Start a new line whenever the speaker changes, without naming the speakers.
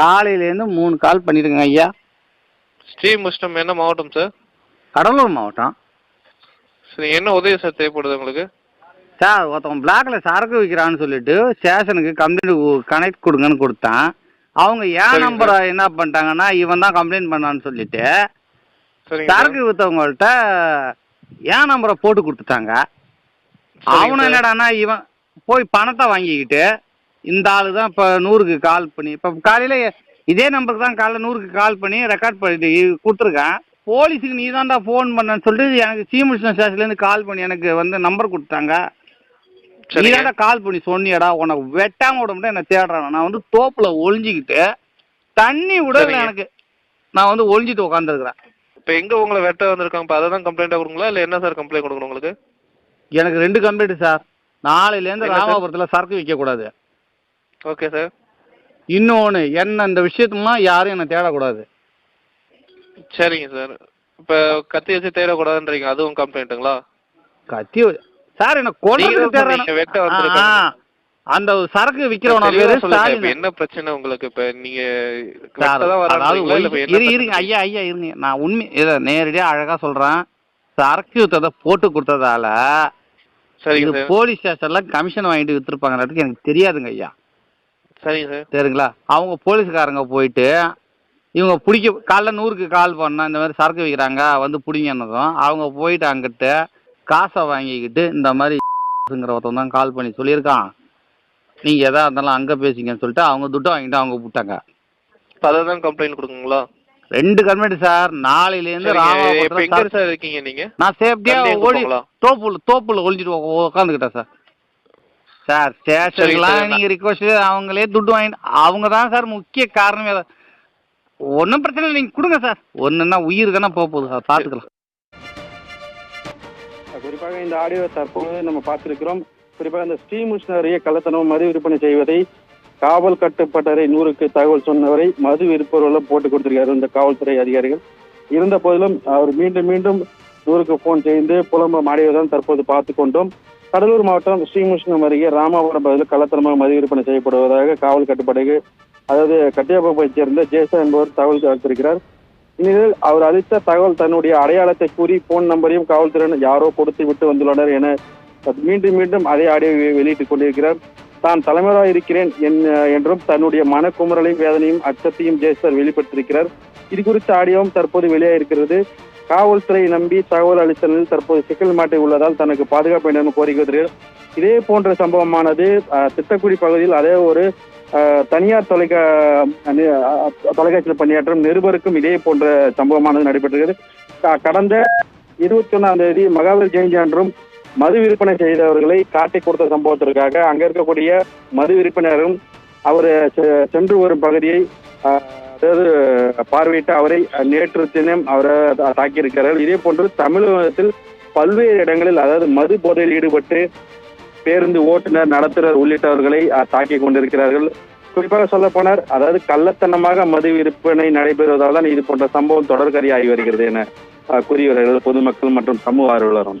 காலையிலேருந்து மூணு கால் பண்ணியிருக்கேங்க ஐயா.
ஸ்ரீமுஷ்டம் என்ன மாவட்டம் சார்?
கடலூர் மாவட்டம்.
சரி என்ன உதவி சார் தேவைப்படுது உங்களுக்கு?
சார் ஒருத்தவன் பிளாக்ல சரக்கு விற்கிறான்னு சொல்லிட்டு ஸ்டேஷனுக்கு கம்ப்ளைண்ட் கனெக்ட் கொடுங்கன்னு கொடுத்தேன். அவங்க ஏன் நம்பரை என்ன பண்ணிட்டாங்கன்னா இவன் தான் கம்ப்ளைண்ட் பண்ணான்னு சொல்லிட்டு சரக்கு விற்றவங்கள்ட்ட ஏன் நம்பரை போட்டு கொடுத்துட்டாங்க? அவனும்
சார்.
என்னடான்னா இவன் போய் பணத்தை வாங்கிக்கிட்டு இந்த ஆளு தான் இப்போ நூறுக்கு கால் பண்ணி இப்போ காலையில் இதே நம்பருக்கு தான் காலைல நூறுக்கு கால் பண்ணி ரெக்கார்ட் பண்ணிட்டு கொடுத்துருக்கேன். போலீஸுக்கு நீ தான்டா ஃபோன் பண்ணன்னு சொல்லிட்டு எனக்கு சீமுஷ்ண ஸ்டேஷன்லேருந்து கால் பண்ணி எனக்கு வந்து நம்பர் கொடுத்தாங்க நீ தான்டா கால் பண்ணி சொன்னியடா உனக்கு வெட்டாம விட முடியும் என்ன தேடுறான் நான் வந்து தோப்புல ஒளிஞ்சிக்கிட்டு தண்ணி விடல. எனக்கு. நான் வந்து ஒளிஞ்சிட்டு உட்காந்துருக்குறேன்
இப்போ எங்க உங்களை வெட்ட வந்திருக்காங்க? இப்போ அதை தான் கம்ப்ளைண்ட்டாக கொடுங்களா இல்லை என்ன சார் கம்ப்ளைண்ட் கொடுக்கணும் உங்களுக்கு?
எனக்கு ரெண்டு கம்ப்ளைண்ட் சார் நாளையிலேருந்து? ராமாபுரத்தில் சரக்கு விற்கக்கூடாது
ஓகே சார்
இன்னொன்று என்ன இந்த விஷயத்துலாம் யாரும் என்னை தேடக்கூடாது.
சரிங்க சார் இப்போ கத்தி வச்சு தேடக்கூடாதுன்றீங்க அதுவும் கம்ப்ளைண்ட்டுங்களா
கத்தி சார் என்ன கொலை. அந்த சரக்கு ஸ்டாலின்.
என்ன பிரச்சனை உங்களுக்கு? இப்போ நீங்க
இருங்க? ஐயா ஐயா இருங்க. நான் உண்மை இதை நேரடியாக அழகாக சொல்கிறேன் சரக்கு வித்ததை போட்டு கொடுத்ததால
சார்
போலீஸ் ஸ்டேஷன்ல கமிஷன் வாங்கிட்டு வித்துருப்பாங்கன்றதுக்கு எனக்கு தெரியாதுங்க ஐயா.
சரிங்க சார்.
சரிங்களா அவங்க போலீஸ்காரங்க போயிட்டு இவங்க பிடிக்க காலைல நூறுக்கு கால் பண்ணா இந்த மாதிரி சரக்கு விற்கிறாங்க வந்து பிடிங்கன்னதும் அவங்க போயிட்டு அங்கிட்டு காசை வாங்கிக்கிட்டு இந்த மாதிரி ங்கிற ஒருத்தன் தான் கால் பண்ணி சொல்லியிருக்கான். நீங்கள் எதா இருந்தாலும் அங்கே பேசிங்கன்னு சொல்லிட்டு அவங்க துட்டு வாங்கிட்டு அவங்க விட்டாங்க.
தான் கம்ப்ளைண்ட் கொடுக்குங்களா
ரெண்டு கவர்மெண்ட் சார் நாளையிலேருந்து
எங்க
சார்
இருக்கீங்க நீங்க?
நான் சேஃப்டியாக ஓடி? தோப்புல தோப்புல ஒளிஞ்சிட்டு உட்காந்துக்கிட்டேன் சார். சார் ஸ்டேஷனுக்குலாம்
சரிங்க.
நீங்கள் ரிக்வஸ்ட் அவங்களே துட்டு வாங்கிட்டு அவங்க தான் சார் முக்கிய காரணமே ஒன்றும் பிரச்சனை இல்லை நீங்கள் கொடுங்க சார். ஒன்றுன்னா உயிர் தானே போக போகுது சார் பார்த்துக்கலாம்
குறிப்பாக இந்த ஆடியோ தற்போது நம்ம பார்த்திருக்கிறோம். குறிப்பாக இந்த ஸ்ரீமுஷ்ணரிய கள்ளத்தனம் மது விற்பனை செய்வதை காவல் கட்டுப்பட்டறை நூறுக்கு தகவல் சொன்னவரை மது விற்பவர்களும் போட்டு கொடுத்திருக்காரு இந்த காவல்துறை அதிகாரிகள். இருந்த போதிலும் அவர் மீண்டும் மீண்டும் நூறுக்கு போன் செய்து புலம்பம் மாடியதான் தற்போது பார்த்து கொண்டோம். கடலூர் மாவட்டம் ஸ்ரீமுஷ்ணம் அருகே ராமாபுரம் பகுதியில் கள்ளத்தனமாக மது விற்பனை செய்யப்படுவதாக காவல் கட்டுப்படைக்கு அதாவது கட்டியாப்பைச் சேர்ந்த ஜேசா என்பவர் தகவல் அளித்திருக்கிறார் இந்நிலையில் அவர் அளித்த தகவல் தன்னுடைய அடையாளத்தை கூறி போன் நம்பரையும் காவல்துறையினர் யாரோ கொடுத்து விட்டு வந்துள்ளனர் என மீண்டும் மீண்டும் அதே ஆடியோ வெளியிட்டுக் கொண்டிருக்கிறார். தான் தலைவராக இருக்கிறேன் என்- என்றும் தன்னுடைய மனக்குமுறலையும் வேதனையும் அச்சத்தையும் ஜெயசர் வெளிப்படுத்தியிருக்கிறார். இது குறித்த ஆடியோவும் தற்போது வெளியாகிருக்கிறது காவல்துறையை நம்பி தகவல் அளித்தலில் தற்போது சிக்கல் மாட்டி உள்ளதால் தனக்கு பாதுகாப்பு வேண்டும் கோரிக்கை இதே போன்ற சம்பவமானது திட்டக்குடி பகுதியில் அதே ஒரு தனியார் தொலைக்கா தொலைக்காட்சியில் பணியாற்றும் நிருபருக்கும் இதே போன்ற சம்பவமானது நடைபெற்றது கடந்த இருபத்தி ஒன்னாம் தேதி மகாவீர் ஜெயந்தி அன்றும் மது விற்பனை செய்தவர்களை காட்டி கொடுத்த சம்பவத்திற்காக அங்க இருக்கக்கூடிய மது விற்பனரும் அவர் செ- சென்று வரும் பகுதியை அஹ், அதாவது பார்வையிட்டு அவரை நேற்று தினம் அவரை தாக்கியிருக்கிறார்கள். இதே போன்று தமிழகத்தில் பல்வேறு இடங்களில் அதாவது மது போதையில் ஈடுபட்டு பேருந்து ஓட்டுநர் நடத்துனர் உள்ளிட்டவர்களை தாக்கி கொண்டிருக்கிறார்கள். குறிப்பாக சொல்ல போனார் அதாவது கள்ளத்தனமாக மது விற்பனை நடைபெறுவதால் தான் இது போன்ற சம்பவம் தொடர்கரியாகி வருகிறது என கூறியவர்கள் பொதுமக்கள் மற்றும் சமூக ஆர்வலரும்.